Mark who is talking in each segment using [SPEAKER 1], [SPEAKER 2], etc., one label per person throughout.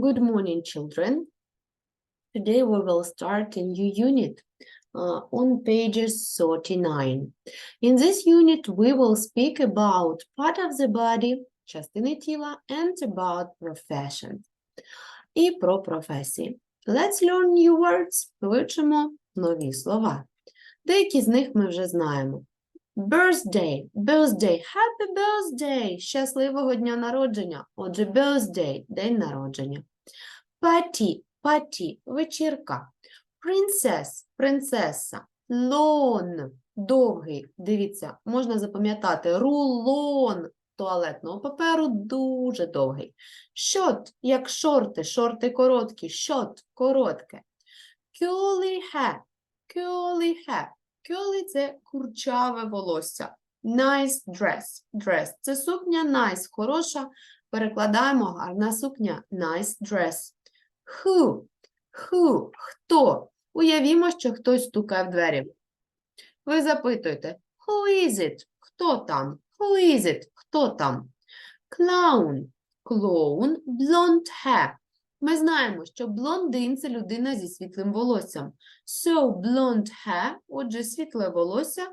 [SPEAKER 1] Good morning, children. Today we will start a new unit uh, on pages 39. In this unit, we will speak about part of the body, частини тіла, and about profession. І про професії. Let's learn new words. Вивчимо нові слова. Деякі з них ми вже знаємо. Birthday, birthday, happy birthday, щасливого дня народження. Отже, birthday, день народження. Party, party, вечірка. Princess, принцеса. Lawn, довгий. Дивіться, можна запам'ятати. Рулон туалетного паперу дуже довгий. Short, як шорти, шорти короткі. Short, коротке. Curly hair, curly hair. Curly – це курчаве волосся. Nice dress. Dress – це сукня, nice – хороша. Перекладаємо гарна сукня. Nice dress. Who? Who? Хто? Уявімо, що хтось стукає в двері. Ви запитуєте, who is it? Хто там? Who is it? Хто там? Clown. Клоун, blonde hair. Ми знаємо, що блондин – це людина зі світлим волоссям. So, blonde hair, отже, світле волосся. Е,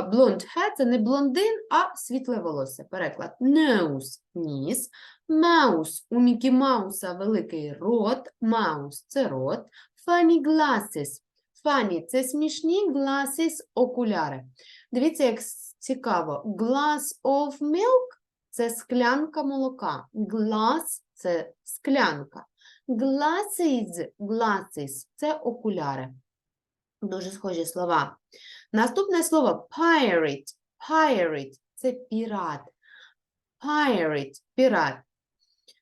[SPEAKER 1] Blonde hair – це не блондин, а світле волосся. Переклад. Nose – ніс. Mouse – у Мікі Мауса великий рот. Mouse – це рот. Funny glasses. Funny – це смішні, glasses – окуляри. Дивіться, як цікаво. Glass of milk – це склянка молока. Glass – це склянка. Glasses, glasses – це окуляри. Дуже схожі слова. Наступне слово pirate. Pirate – це пірат. Pirate – пірат.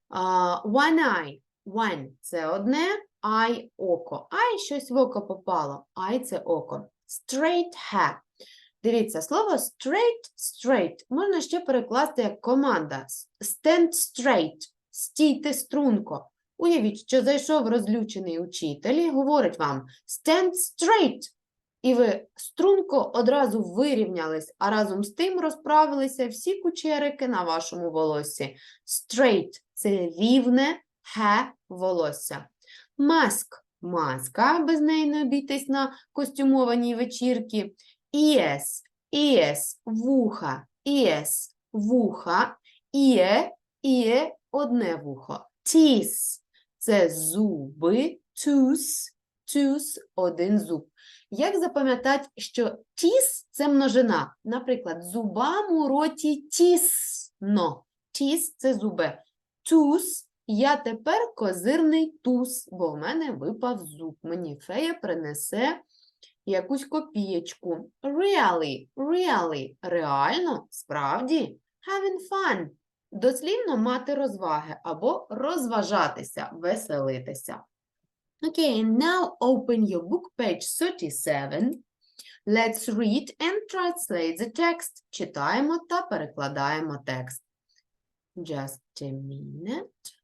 [SPEAKER 1] А, one eye. One – це одне, eye – око. Eye – щось в око попало. Eye – це око. Straight hair. Дивіться, слово straight, straight можна ще перекласти як команда. Stand straight – стійте струнко. Уявіть, що зайшов розлючений учитель і говорить вам stand straight. І ви струнко одразу вирівнялись, а разом з тим розправилися всі кучерики на вашому волоссі. Straight – це рівне hair – волосся. Mask – маска, без неї не обійтись на костюмованій вечірці. Ears – ears – вуха, ears – вуха, ear – ear – одне вухо. Teeth – це зуби, tooth – tooth – один зуб. Як запам'ятати, що тіс – це множина? Наприклад, зубам у роті тісно. Тіс – це зуби. Туз – я тепер козирний туз, бо в мене випав зуб. Мені фея принесе якусь копієчку. Really, really, реально, справді. Having fun. Дослівно мати розваги або розважатися, веселитися. Okay, and now open your book page 37. Let's read and translate the text. Читаємо та перекладаємо текст. Just a minute.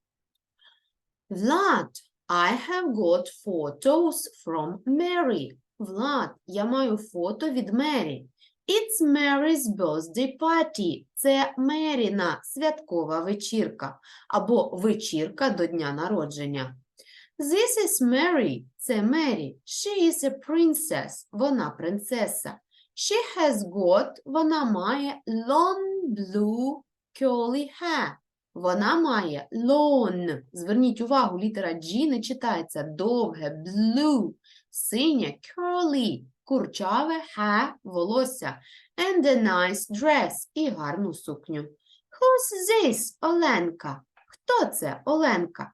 [SPEAKER 1] Влад, I have got photos from Mary. Влад, я маю фото від Мері. It's Mary's birthday party. Це Меріна святкова вечірка або вечірка до дня народження. This is Mary. Це Мері. She is a princess. Вона принцеса. She has got. Вона має long blue curly hair. Вона має long. Зверніть увагу, літера G не читається. Довге blue. Синє curly. Курчаве hair – волосся. And a nice dress. І гарну сукню. Who's this? Оленка. Хто це? Оленка.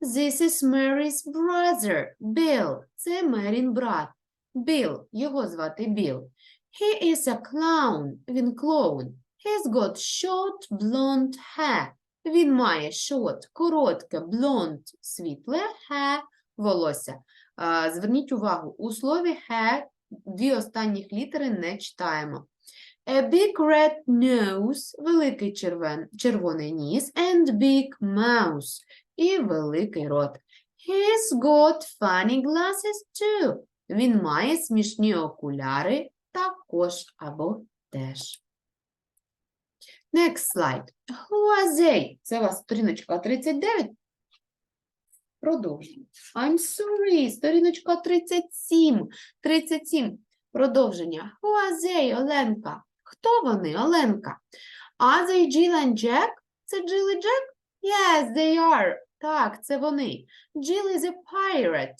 [SPEAKER 1] This is Mary's brother, Bill. Це Мерін брат. Bill. Його звати Біл. He is a clown. Він клоун. He's got short blonde hair. Він має short, коротке, blonde, світле, hair, волосся. Зверніть увагу, у слові hair дві останніх літери не читаємо. A big red nose, великий червен, червоний ніс, and big mouse, і великий рот. He's got funny glasses too. Він має смішні окуляри також або теж. Next slide. Who are they? Це у вас сторіночка 39. Продовжуємо. I'm sorry. Сторіночка 37. 37. Продовження. Who are they, Оленка? Хто вони, Оленка? Are they Jill and Jack? Це Jill і Jack? Yes, they are. Так, це вони. Jill is a pirate.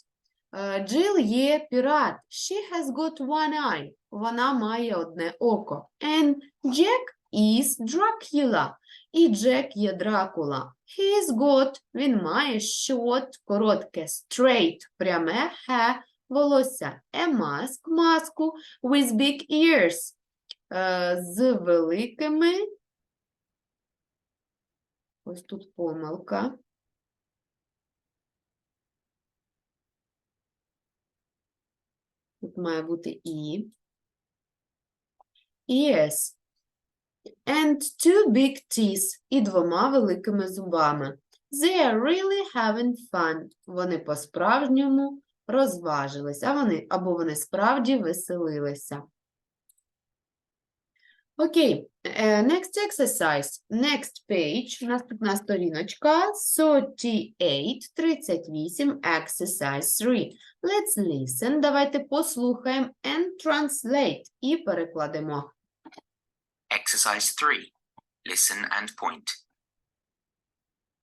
[SPEAKER 1] Е, Jill є пірат. She has got one eye. Вона має одне око. And Jack is Dracula. І Джек є Дракула. He's got, він має short, коротке, straight, пряме hair, волосся. A mask, маску, with big ears, е, з великими, ось тут помилка. Тут має бути і. Ears. And two big teeth і двома великими зубами. They are really having fun. Вони по-справжньому розважились, а вони, або вони справді веселилися. Окей, е, next exercise, next page, наступна сторіночка, 38, 38, exercise 3. Let's listen, давайте послухаємо and translate і перекладемо.
[SPEAKER 2] Exercise 3. Listen and point.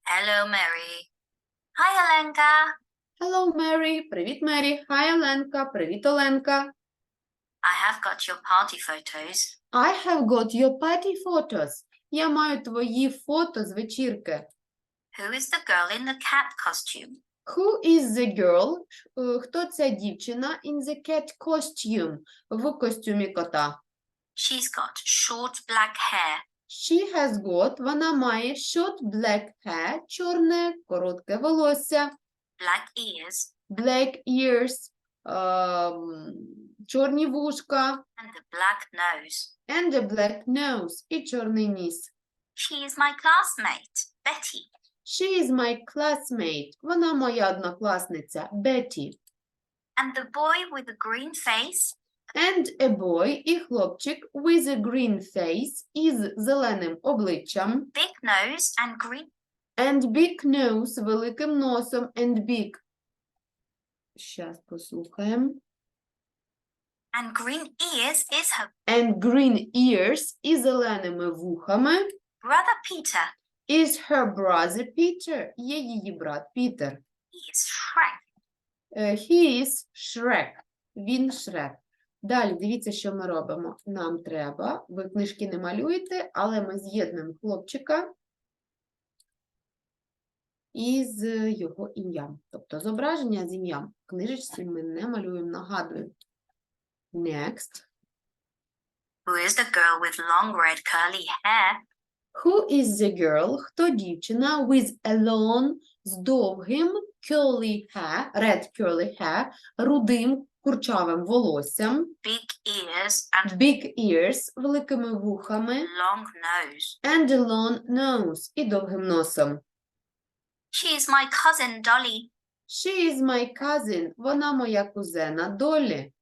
[SPEAKER 3] Hello, Mary. Hi, Alenka.
[SPEAKER 1] Hello, Mary. Привіт, Мері. Hi, Оленка. Привіт, Оленка.
[SPEAKER 3] I have got your party photos.
[SPEAKER 1] I have got your party photos. Я маю твої фото з вечірки.
[SPEAKER 3] Who is the girl in the cat costume?
[SPEAKER 1] Who is the girl? Е, Хто ця дівчина in the cat costume? В костюмі кота.
[SPEAKER 3] She's got short black hair.
[SPEAKER 1] She has got, вона має short black hair, чорне, коротке волосся,
[SPEAKER 3] black ears,
[SPEAKER 1] black ears, ем, чорні вушка,
[SPEAKER 3] and a black nose.
[SPEAKER 1] and a black nose, і чорний ніс.
[SPEAKER 3] She is my classmate, Betty.
[SPEAKER 1] She is my classmate. Вона моя однокласниця, Betty.
[SPEAKER 3] And the boy with the green face,
[SPEAKER 1] And a boy і хлопчик with a green face із зеленим обличчям
[SPEAKER 3] big nose, and green.
[SPEAKER 1] and big nose великим носом and big. Щас послухаємо.
[SPEAKER 3] And green ears is her
[SPEAKER 1] And green ears і зеленими вухами
[SPEAKER 3] brother Peter.
[SPEAKER 1] is her brother Peter. Є її брат Пітер.
[SPEAKER 3] He is Shrek.
[SPEAKER 1] Е, He is Shrek. Він Шрек. Далі дивіться, що ми робимо. Нам треба, ви книжки не малюєте, але ми з'єднуємо хлопчика із його ім'ям. Тобто зображення з ім'ям. В книжечці ми не малюємо, нагадую. Next.
[SPEAKER 3] Who is the girl with long red curly hair?
[SPEAKER 1] Who is the girl? Хто дівчина with a long, з довгим curly hair, red curly hair, рудим курчавим волоссям,
[SPEAKER 3] Big ears and
[SPEAKER 1] big ears, великими вухами,
[SPEAKER 3] long nose.
[SPEAKER 1] and a long nose, і довгим носом.
[SPEAKER 3] She is my cousin Dolly.
[SPEAKER 1] She is my cousin. Вона моя кузена Долі.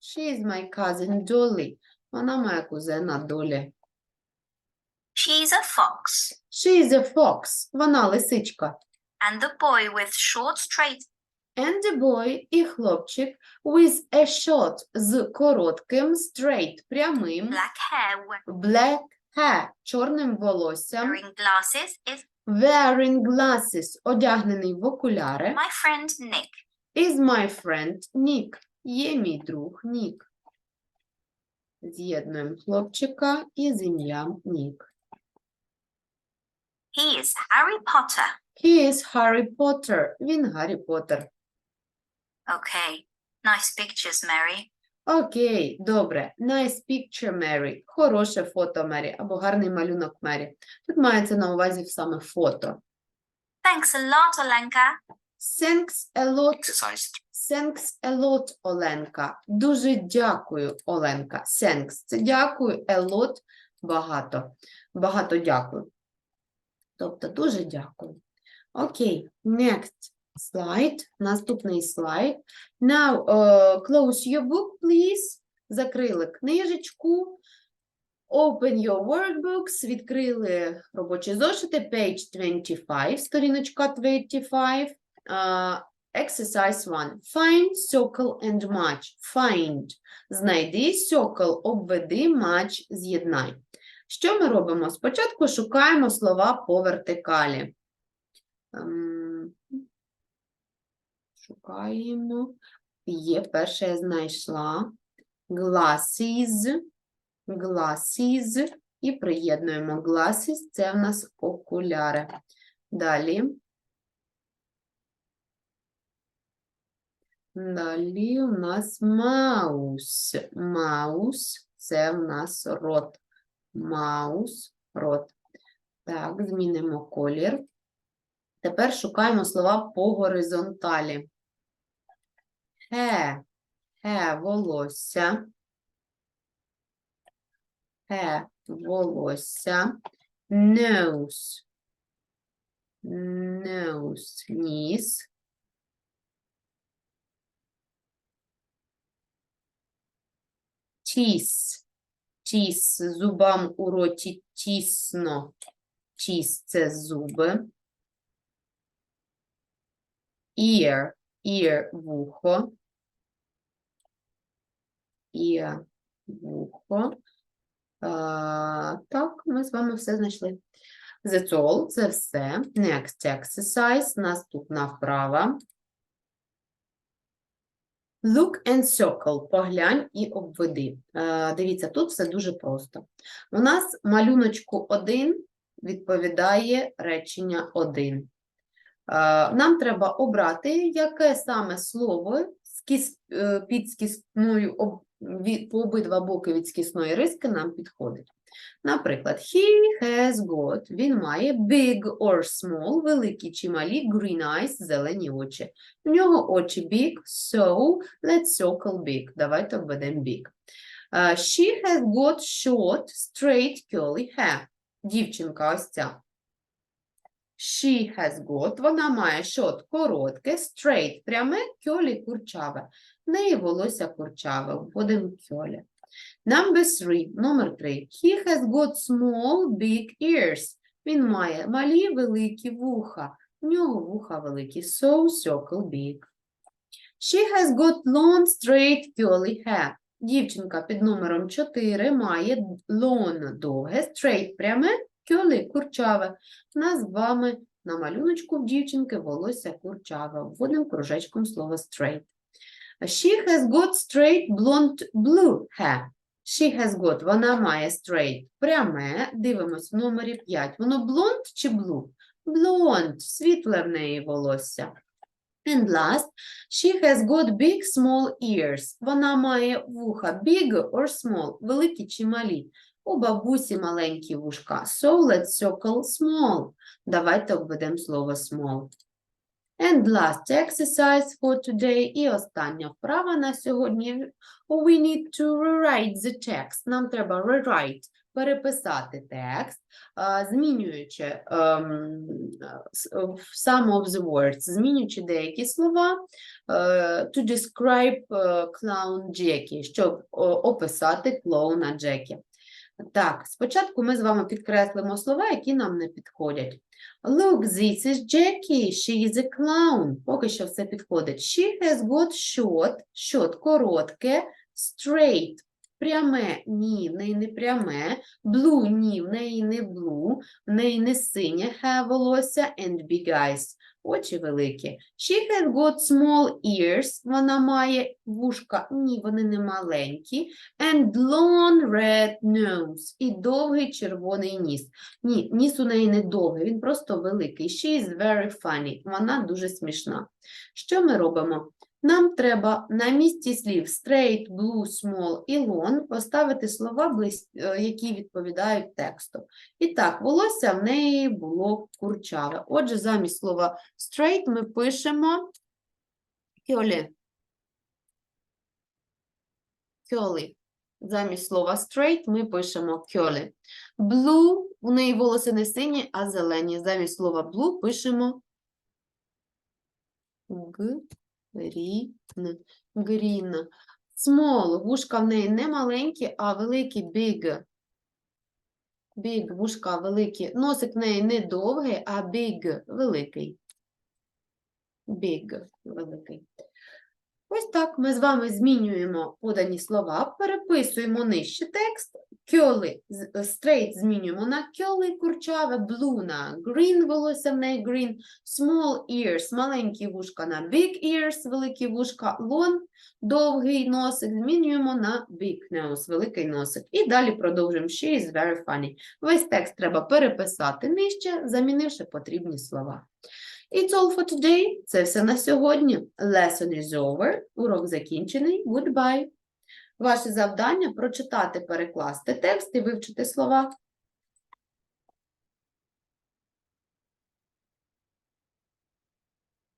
[SPEAKER 1] She is my cousin Dolly. Вона моя кузена Долі.
[SPEAKER 3] She is a fox.
[SPEAKER 1] She is a fox. Вона лисичка.
[SPEAKER 3] And the boy with short straight
[SPEAKER 1] And a boy і хлопчик with a short з коротким, straight, прямим,
[SPEAKER 3] black hair
[SPEAKER 1] black hair, чорним волоссям,
[SPEAKER 3] wearing glasses is
[SPEAKER 1] wearing glasses, одягнений в окуляри,
[SPEAKER 3] my friend Nick.
[SPEAKER 1] is my friend Nick. Є мій друг Нік. З'єднуємо хлопчика із ім'ям Нік.
[SPEAKER 3] He is Harry Potter.
[SPEAKER 1] He is Harry Potter. Він Гаррі Поттер.
[SPEAKER 3] Okay, nice pictures, Mary.
[SPEAKER 1] Окей, добре. Nice picture, Mary. Хороше фото, Мері, або гарний малюнок Мері. Тут мається на увазі саме фото.
[SPEAKER 3] Thanks a lot, Olenka.
[SPEAKER 1] Thanks a lot,
[SPEAKER 2] Exercise
[SPEAKER 1] thanks a lot, Оленка. Дуже дякую, Оленка. Thanks. Це дякую, a lot – багато. Багато дякую. Тобто дуже дякую. Окей, next slide. Наступний слайд. Now, uh, close your book, please. Закрили книжечку. Open your workbooks, відкрили робочі зошити, page 25, сторіночка 25. Uh, exercise 1. Find, circle and match. Find. Знайди, circle, обведи, match, з'єднай. Що ми робимо? Спочатку шукаємо слова по вертикалі. Ем, Шукаємо. Є, перше я знайшла. Glasses, glasses. І приєднуємо glasses. Це в нас окуляри. Далі. Далі у нас маус. Маус – це в нас рот. Маус, рот. Так, змінимо колір. Тепер шукаємо слова по горизонталі. Хе, хе, волосся. Хе, волосся. Nose. Nose, ніс. Тіс. Тіс, зубам у роті тісно. Тіс – це зуби. Ear, ear – вухо. Ear – вухо. Так, ми з вами все знайшли. That's all, це все. Next exercise, наступна вправа. Look and circle, поглянь і обведи. Дивіться, тут все дуже просто. У нас малюночку 1 відповідає речення 1. Е, Нам треба обрати, яке саме слово е, під скісною об- ві- по обидва боки від скісної риски нам підходить. Наприклад, he has got, він має big or small, великі чи малі, green eyes, зелені очі. У нього очі big, so let's circle big. Давайте обведемо big. Uh, she has got short, straight, curly hair. Дівчинка ось ця. She has got, вона має short, коротке, straight, пряме, curly, курчаве. В неї волосся курчаве, вводимо curly. Number three, номер три. He has got small, big ears. Він має малі, великі вуха. У нього вуха великі. So, circle big. She has got long, straight, curly hair. Дівчинка під номером 4 має long, довге, straight, пряме, curly, курчаве. У нас з вами на малюночку в дівчинки волосся курчаве. Вводимо кружечком слово straight. She has got straight, blonde, blue hair. She has got, вона має straight, пряме, дивимось в номері 5. Воно блонд чи blue? Blonde, світле в неї волосся. And last, she has got big, small ears. Вона має вуха big or small, великі чи малі. У бабусі маленькі вушка. So let's circle small. Давайте обведемо слово small. And last exercise for today. І остання вправа на сьогодні. We need to rewrite the text. Нам треба rewrite, переписати текст, змінюючи ем, some of the words, змінюючи деякі слова е, to describe е, clown Джекі, щоб описати клоуна Джекі. Так, спочатку ми з вами підкреслимо слова, які нам не підходять. Look, this is Jackie. She is a clown. Поки що все підходить. She has got short, short, коротке, straight, пряме, ні, в неї не пряме, blue, ні, в неї не blue, в неї не синє волосся, and big eyes, очі великі. She has got small ears, вона має вушка, ні, вони не маленькі, and long red nose, і довгий червоний ніс. Ні, ніс у неї не довгий, він просто великий. She is very funny. Вона дуже смішна. Що ми робимо? Нам треба на місці слів straight, blue, small і long поставити слова, е, які відповідають тексту. І так, волосся в неї було курчаве. Отже, замість слова straight ми пишемо curly. Curly. Замість слова straight ми пишемо curly. Blue, у неї волоси не сині, а зелені. Замість слова blue пишемо green. Green. Small, вушка в неї не маленькі, а великі big. Big, вушка великі. Носик в неї не довгий, а big, великий. Big, великий. Ось так ми з вами змінюємо подані слова, переписуємо нижче текст. Curly, е, straight змінюємо на curly, курчаве, blue на green, волосся в неї green, small ears, маленькі вушка на big ears, великі вушка, long, довгий носик, змінюємо на big nose, великий носик. І далі продовжуємо. She is very funny. Весь текст треба переписати нижче, замінивши потрібні слова. It's all for today. Це все на сьогодні. Lesson is over. Урок закінчений. Goodbye. Ваше завдання прочитати, перекласти текст і вивчити слова.